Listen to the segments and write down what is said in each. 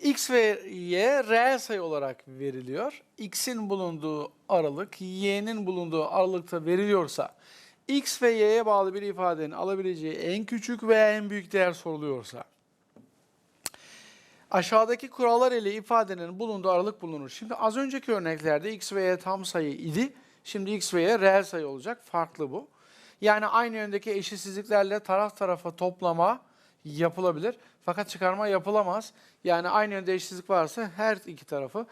X ve Y reel sayı olarak veriliyor. X'in bulunduğu aralık Y'nin bulunduğu aralıkta veriliyorsa X ve Y'ye bağlı bir ifadenin alabileceği en küçük veya en büyük değer soruluyorsa aşağıdaki kurallar ile ifadenin bulunduğu aralık bulunur. Şimdi az önceki örneklerde X ve Y tam sayı idi. Şimdi X ve Y reel sayı olacak. Farklı bu. Yani aynı yöndeki eşitsizliklerle taraf tarafa toplama yapılabilir. Fakat çıkarma yapılamaz. Yani aynı yönde eşitsizlik varsa her iki tarafı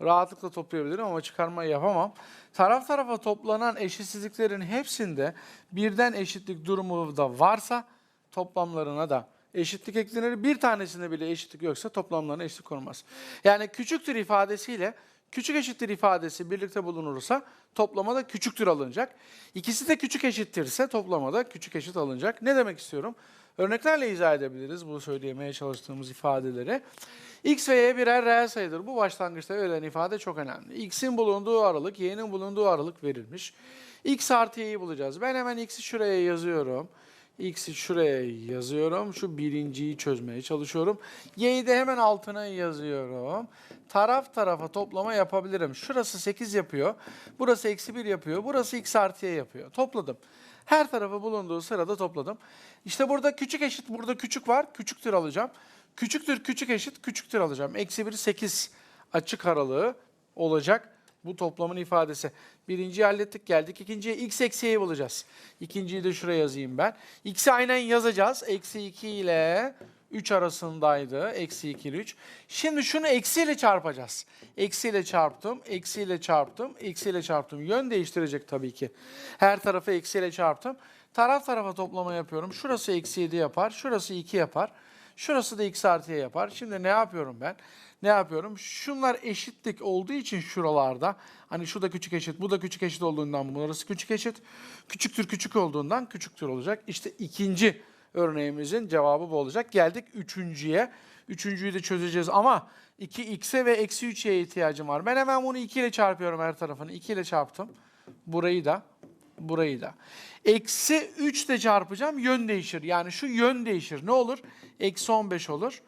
rahatlıkla toplayabilirim ama çıkarma yapamam. Taraf tarafa toplanan eşitsizliklerin hepsinde birden eşitlik durumu da varsa toplamlarına da eşitlik eklenir. Bir tanesinde bile eşitlik yoksa toplamlarına eşitlik konulmaz. Yani küçüktür ifadesiyle küçük eşittir ifadesi birlikte bulunursa toplamada küçüktür alınacak. İkisi de küçük eşittirse toplamada küçük eşit alınacak. Ne demek istiyorum? Örneklerle izah edebiliriz bu söyleyemeye çalıştığımız ifadeleri. X ve Y birer reel sayıdır. Bu başlangıçta verilen ifade çok önemli. X'in bulunduğu aralık, Y'nin bulunduğu aralık verilmiş. X artı Y'yi bulacağız. Ben hemen X'i şuraya yazıyorum. X'i şuraya yazıyorum. Şu birinciyi çözmeye çalışıyorum. Y'yi de hemen altına yazıyorum. Taraf tarafa toplama yapabilirim. Şurası 8 yapıyor. Burası eksi 1 yapıyor. Burası X artı Y yapıyor. Topladım. Her tarafı bulunduğu sırada topladım. İşte burada küçük eşit, burada küçük var. Küçüktür alacağım. Küçüktür, küçük eşit, küçüktür alacağım. Eksi 1, 8 açık aralığı olacak bu toplamın ifadesi. Birinciyi hallettik geldik. İkinciye x eksi y'yi bulacağız. İkinciyi de şuraya yazayım ben. x'i aynen yazacağız. Eksi 2 ile 3 arasındaydı. Eksi 2 ile 3. Şimdi şunu eksiyle çarpacağız. Eksiyle çarptım, eksiyle çarptım, eksiyle çarptım. Yön değiştirecek tabii ki. Her tarafı eksiyle çarptım. Taraf tarafa toplama yapıyorum. Şurası eksi 7 yapar, şurası 2 yapar. Şurası da x artı y yapar. Şimdi ne yapıyorum ben? Ne yapıyorum? Şunlar eşitlik olduğu için şuralarda hani şu da küçük eşit, bu da küçük eşit olduğundan burası küçük eşit. Küçüktür küçük olduğundan küçüktür olacak. İşte ikinci örneğimizin cevabı bu olacak. Geldik üçüncüye. Üçüncüyü de çözeceğiz ama 2x'e ve eksi 3'ye ihtiyacım var. Ben hemen bunu 2 ile çarpıyorum her tarafını. 2 ile çarptım. Burayı da burayı da. Eksi 3 ile çarpacağım yön değişir. Yani şu yön değişir. Ne olur? Eksi 15 olur.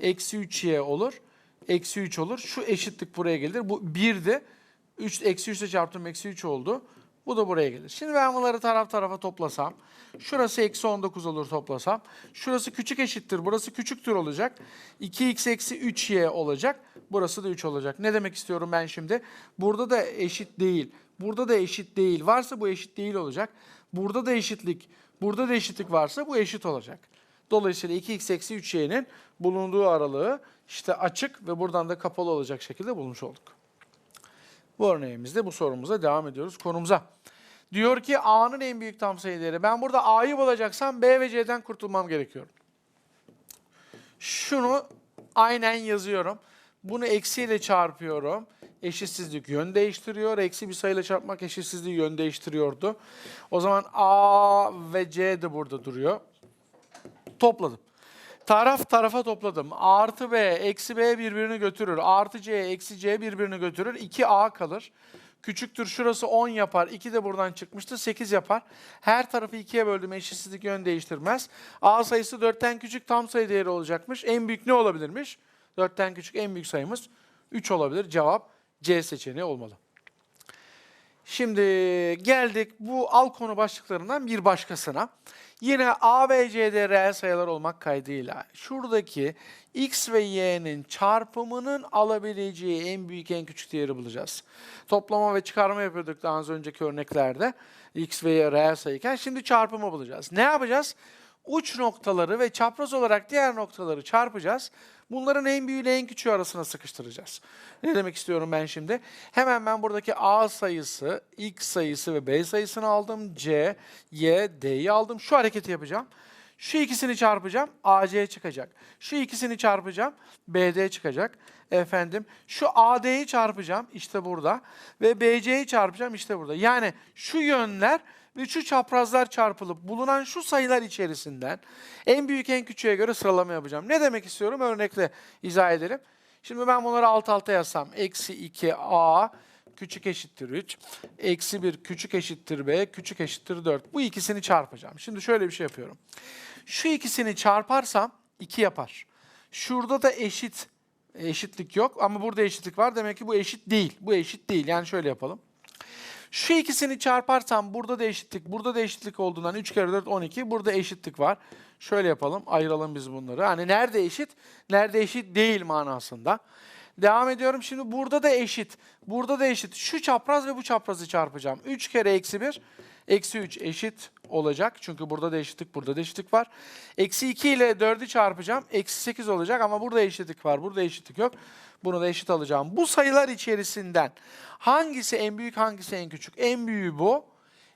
Eksi 3y olur. Eksi 3 olur. Şu eşitlik buraya gelir. Bu 1'di. 3, eksi 3 ile çarptım eksi 3 oldu. Bu da buraya gelir. Şimdi ben bunları taraf tarafa toplasam. Şurası eksi 19 olur toplasam. Şurası küçük eşittir. Burası küçüktür olacak. 2x eksi 3y olacak. Burası da 3 olacak. Ne demek istiyorum ben şimdi? Burada da eşit değil. Burada da eşit değil. Varsa bu eşit değil olacak. Burada da eşitlik. Burada da eşitlik varsa bu eşit olacak. Dolayısıyla 2x eksi 3y'nin bulunduğu aralığı işte açık ve buradan da kapalı olacak şekilde bulmuş olduk. Bu örneğimizde bu sorumuza devam ediyoruz konumuza. Diyor ki A'nın en büyük tam sayı değeri. Ben burada A'yı bulacaksam B ve C'den kurtulmam gerekiyor. Şunu aynen yazıyorum. Bunu eksiyle çarpıyorum. Eşitsizlik yön değiştiriyor. Eksi bir sayıyla çarpmak eşitsizliği yön değiştiriyordu. O zaman A ve C de burada duruyor. Topladım. Taraf tarafa topladım. Artı B, eksi B birbirini götürür. Artı C, eksi C birbirini götürür. 2A kalır. Küçüktür şurası 10 yapar. 2 de buradan çıkmıştı. 8 yapar. Her tarafı 2'ye böldüm. Eşitsizlik yön değiştirmez. A sayısı 4'ten küçük tam sayı değeri olacakmış. En büyük ne olabilirmiş? 4'ten küçük en büyük sayımız 3 olabilir. Cevap C seçeneği olmalı. Şimdi geldik bu al konu başlıklarından bir başkasına. Yine A ve C'de reel sayılar olmak kaydıyla şuradaki X ve Y'nin çarpımının alabileceği en büyük en küçük değeri bulacağız. Toplama ve çıkarma yapıyorduk daha az önceki örneklerde. X ve Y reel sayıyken şimdi çarpımı bulacağız. Ne yapacağız? Uç noktaları ve çapraz olarak diğer noktaları çarpacağız. Bunların en büyüğüyle en küçüğü arasına sıkıştıracağız. Ne demek istiyorum ben şimdi? Hemen ben buradaki A sayısı, X sayısı ve B sayısını aldım. C, Y, D'yi aldım. Şu hareketi yapacağım. Şu ikisini çarpacağım, AC çıkacak. Şu ikisini çarpacağım, BD çıkacak. Efendim, şu AD'yi çarpacağım, işte burada. Ve BC'yi çarpacağım, işte burada. Yani şu yönler ve şu çaprazlar çarpılıp bulunan şu sayılar içerisinden en büyük en küçüğe göre sıralama yapacağım. Ne demek istiyorum? Örnekle izah edelim. Şimdi ben bunları alt alta yazsam. Eksi 2A küçük eşittir 3. Eksi 1 küçük eşittir B, küçük eşittir 4. Bu ikisini çarpacağım. Şimdi şöyle bir şey yapıyorum. Şu ikisini çarparsam 2 yapar. Şurada da eşit Eşitlik yok ama burada eşitlik var. Demek ki bu eşit değil. Bu eşit değil. Yani şöyle yapalım. Şu ikisini çarparsam burada da eşitlik, burada da eşitlik olduğundan 3 kere 4 12. Burada eşitlik var. Şöyle yapalım. Ayıralım biz bunları. Hani nerede eşit, nerede eşit değil manasında. Devam ediyorum. Şimdi burada da eşit. Burada da eşit. Şu çapraz ve bu çaprazı çarpacağım. 3 kere eksi 1. Eksi 3 eşit olacak. Çünkü burada da eşitlik, burada da eşitlik var. Eksi 2 ile 4'ü çarpacağım. Eksi 8 olacak ama burada eşitlik var. Burada eşitlik yok. Bunu da eşit alacağım. Bu sayılar içerisinden hangisi en büyük, hangisi en küçük? En büyüğü bu.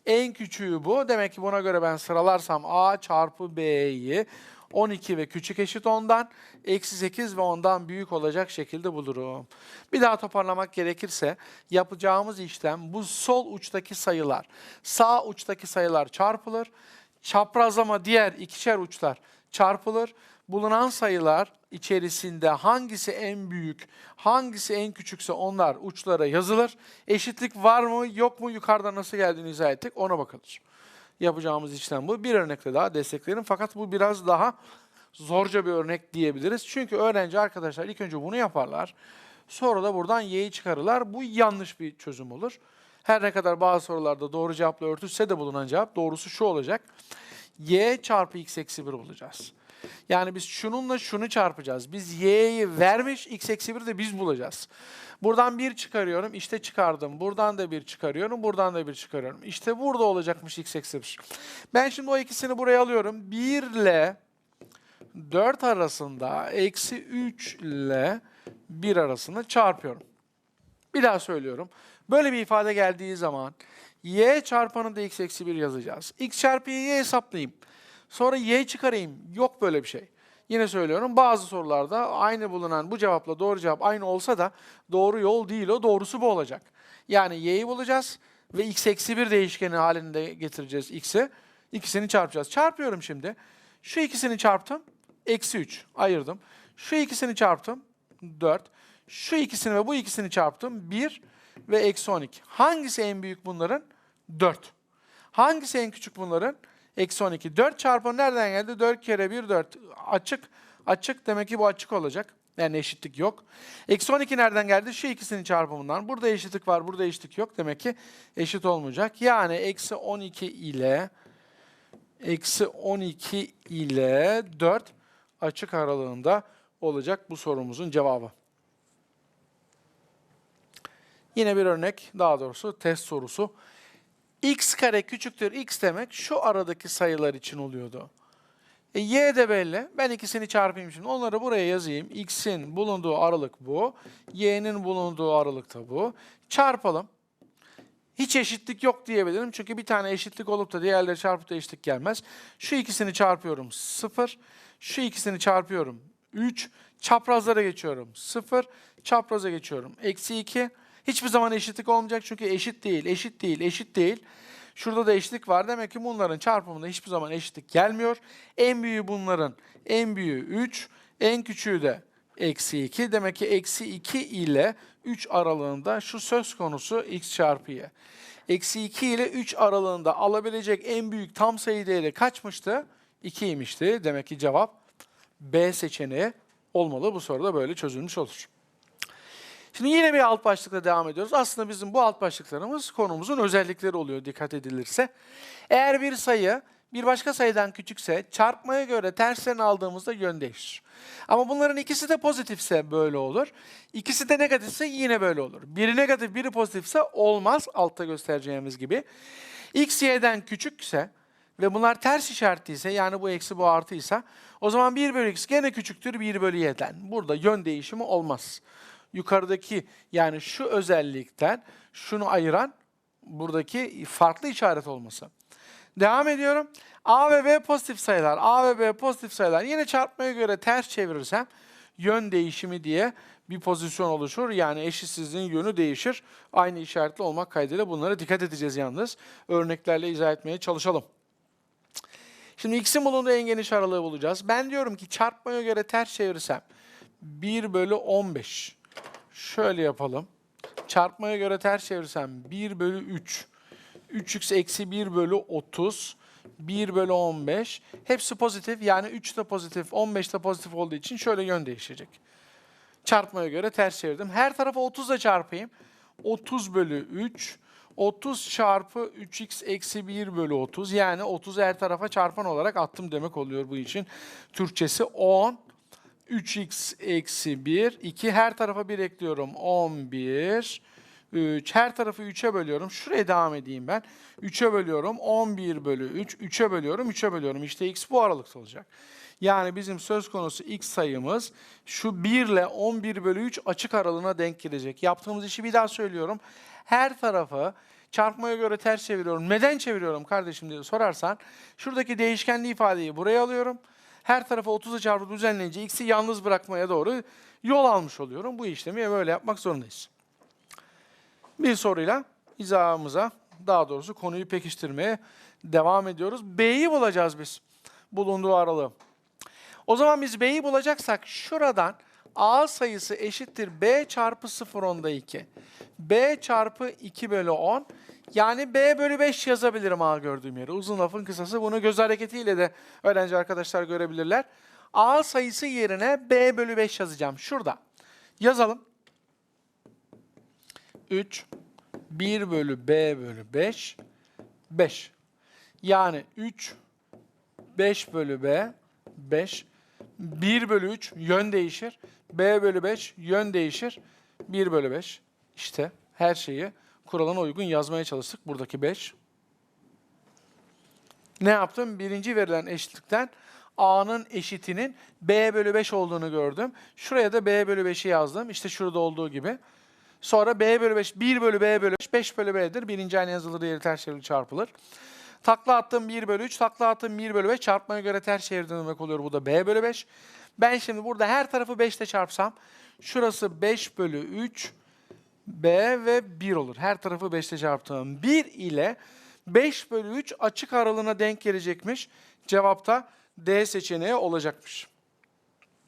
En küçüğü bu. Demek ki buna göre ben sıralarsam A çarpı B'yi 12 ve küçük eşit 10'dan, eksi 8 ve 10'dan büyük olacak şekilde bulurum. Bir daha toparlamak gerekirse yapacağımız işlem bu sol uçtaki sayılar, sağ uçtaki sayılar çarpılır. Çaprazlama diğer ikişer uçlar çarpılır. Bulunan sayılar içerisinde hangisi en büyük, hangisi en küçükse onlar uçlara yazılır. Eşitlik var mı yok mu yukarıda nasıl geldiğini izah ettik ona bakılır. Yapacağımız işlem bu. Bir örnekle daha desteklerim fakat bu biraz daha zorca bir örnek diyebiliriz. Çünkü öğrenci arkadaşlar ilk önce bunu yaparlar. Sonra da buradan y'yi çıkarırlar. Bu yanlış bir çözüm olur. Her ne kadar bazı sorularda doğru cevapla örtüşse de bulunan cevap doğrusu şu olacak. y çarpı x eksi 1 bulacağız. Yani biz şununla şunu çarpacağız. Biz y'yi vermiş, x eksi 1 de biz bulacağız. Buradan 1 çıkarıyorum, işte çıkardım. Buradan da 1 çıkarıyorum, buradan da 1 çıkarıyorum. İşte burada olacakmış x eksi 1. Ben şimdi o ikisini buraya alıyorum. 1 ile 4 arasında eksi 3 ile 1 arasında çarpıyorum. Bir daha söylüyorum. Böyle bir ifade geldiği zaman y çarpanı da x eksi 1 yazacağız. x çarpı y'yi hesaplayayım. Sonra y çıkarayım. Yok böyle bir şey. Yine söylüyorum bazı sorularda aynı bulunan bu cevapla doğru cevap aynı olsa da doğru yol değil o doğrusu bu olacak. Yani y'yi bulacağız ve x eksi 1 değişkeni halinde getireceğiz x'i. İkisini çarpacağız. Çarpıyorum şimdi. Şu ikisini çarptım. Eksi 3 ayırdım. Şu ikisini çarptım. 4. Şu ikisini ve bu ikisini çarptım. 1 ve eksi 12. Hangisi en büyük bunların? 4. Hangisi en küçük bunların? Eksi 12. 4 çarpı nereden geldi? 4 kere 1 4. Açık. Açık demek ki bu açık olacak. Yani eşitlik yok. Eksi 12 nereden geldi? Şu ikisinin çarpımından. Burada eşitlik var, burada eşitlik yok. Demek ki eşit olmayacak. Yani eksi 12 ile eksi 12 ile 4 açık aralığında olacak bu sorumuzun cevabı. Yine bir örnek, daha doğrusu test sorusu. X kare küçüktür x demek şu aradaki sayılar için oluyordu. E, y de belli. Ben ikisini çarpayım şimdi. Onları buraya yazayım. x'in bulunduğu aralık bu. y'nin bulunduğu aralık da bu. Çarpalım. Hiç eşitlik yok diyebilirim. Çünkü bir tane eşitlik olup da diğerleri çarpıp da eşitlik gelmez. Şu ikisini çarpıyorum 0. Şu ikisini çarpıyorum 3. Çaprazlara geçiyorum 0. Çapraza geçiyorum eksi 2. Hiçbir zaman eşitlik olmayacak çünkü eşit değil, eşit değil, eşit değil. Şurada da eşitlik var. Demek ki bunların çarpımında hiçbir zaman eşitlik gelmiyor. En büyüğü bunların en büyüğü 3, en küçüğü de eksi 2. Demek ki eksi 2 ile 3 aralığında şu söz konusu x çarpı y. Eksi 2 ile 3 aralığında alabilecek en büyük tam sayı değeri kaçmıştı? 2'ymişti. Demek ki cevap B seçeneği olmalı. Bu soruda böyle çözülmüş olur. Şimdi yine bir alt başlıkla devam ediyoruz. Aslında bizim bu alt başlıklarımız konumuzun özellikleri oluyor dikkat edilirse. Eğer bir sayı bir başka sayıdan küçükse çarpmaya göre terslerini aldığımızda yön değişir. Ama bunların ikisi de pozitifse böyle olur. İkisi de negatifse yine böyle olur. Biri negatif, biri pozitifse olmaz altta göstereceğimiz gibi. X, y'den küçükse ve bunlar ters işaretliyse yani bu eksi bu artıysa o zaman 1 bölü x gene küçüktür 1 bölü y'den. Burada yön değişimi olmaz yukarıdaki yani şu özellikten şunu ayıran buradaki farklı işaret olması. Devam ediyorum. A ve B pozitif sayılar. A ve B pozitif sayılar. Yine çarpmaya göre ters çevirirsem yön değişimi diye bir pozisyon oluşur. Yani eşitsizliğin yönü değişir. Aynı işaretli olmak kaydıyla bunlara dikkat edeceğiz yalnız. Örneklerle izah etmeye çalışalım. Şimdi x'in bulunduğu en geniş aralığı bulacağız. Ben diyorum ki çarpmaya göre ters çevirirsem 1 bölü 15 Şöyle yapalım. Çarpmaya göre ters çevirsem 1 bölü 3. 3x eksi 1 bölü 30. 1 bölü 15. Hepsi pozitif yani 3 de pozitif 15 de pozitif olduğu için şöyle yön değişecek. Çarpmaya göre ters çevirdim. Her tarafa 30 ile çarpayım. 30 bölü 3. 30 çarpı 3x eksi 1 bölü 30. Yani 30 her tarafa çarpan olarak attım demek oluyor bu için. Türkçesi 10. 3x eksi 1. 2 her tarafa 1 ekliyorum. 11. 3. Her tarafı 3'e bölüyorum. Şuraya devam edeyim ben. 3'e bölüyorum. 11 bölü 3. 3'e bölüyorum. 3'e bölüyorum. İşte x bu aralıkta olacak. Yani bizim söz konusu x sayımız şu 1 ile 11 bölü 3 açık aralığına denk gelecek. Yaptığımız işi bir daha söylüyorum. Her tarafı çarpmaya göre ters çeviriyorum. Neden çeviriyorum kardeşim diye sorarsan şuradaki değişkenli ifadeyi buraya alıyorum. Her tarafa 30'a çarpıp düzenleyince x'i yalnız bırakmaya doğru yol almış oluyorum. Bu işlemi böyle yapmak zorundayız. Bir soruyla izahımıza daha doğrusu konuyu pekiştirmeye devam ediyoruz. B'yi bulacağız biz. Bulunduğu aralığı. O zaman biz B'yi bulacaksak şuradan A sayısı eşittir B çarpı 0 onda 2. B çarpı 2 bölü 10. Yani B bölü 5 yazabilirim A gördüğüm yere. Uzun lafın kısası bunu göz hareketiyle de öğrenci arkadaşlar görebilirler. A sayısı yerine B bölü 5 yazacağım. Şurada. Yazalım. 3, 1 bölü B bölü 5, 5. Yani 3, 5 bölü B, 5. 1 bölü 3 yön değişir. B bölü 5 yön değişir. 1 bölü 5. İşte her şeyi kuralına uygun yazmaya çalıştık. Buradaki 5. Ne yaptım? Birinci verilen eşitlikten A'nın eşitinin B bölü 5 olduğunu gördüm. Şuraya da B bölü 5'i yazdım. İşte şurada olduğu gibi. Sonra B bölü 5, 1 bölü B bölü 5, 5 bölü B'dir. Birinci aynı yazılır, diğeri ters çevrilir, çarpılır. Takla attım 1 bölü 3, takla attım 1 bölü 5. Çarpmaya göre ters çevirdim demek oluyor. Bu da B bölü 5. Ben şimdi burada her tarafı 5 ile çarpsam, şurası 5 bölü 3, B ve 1 olur. Her tarafı 5 ile çarptığım 1 ile 5 bölü 3 açık aralığına denk gelecekmiş. Cevapta D seçeneği olacakmış.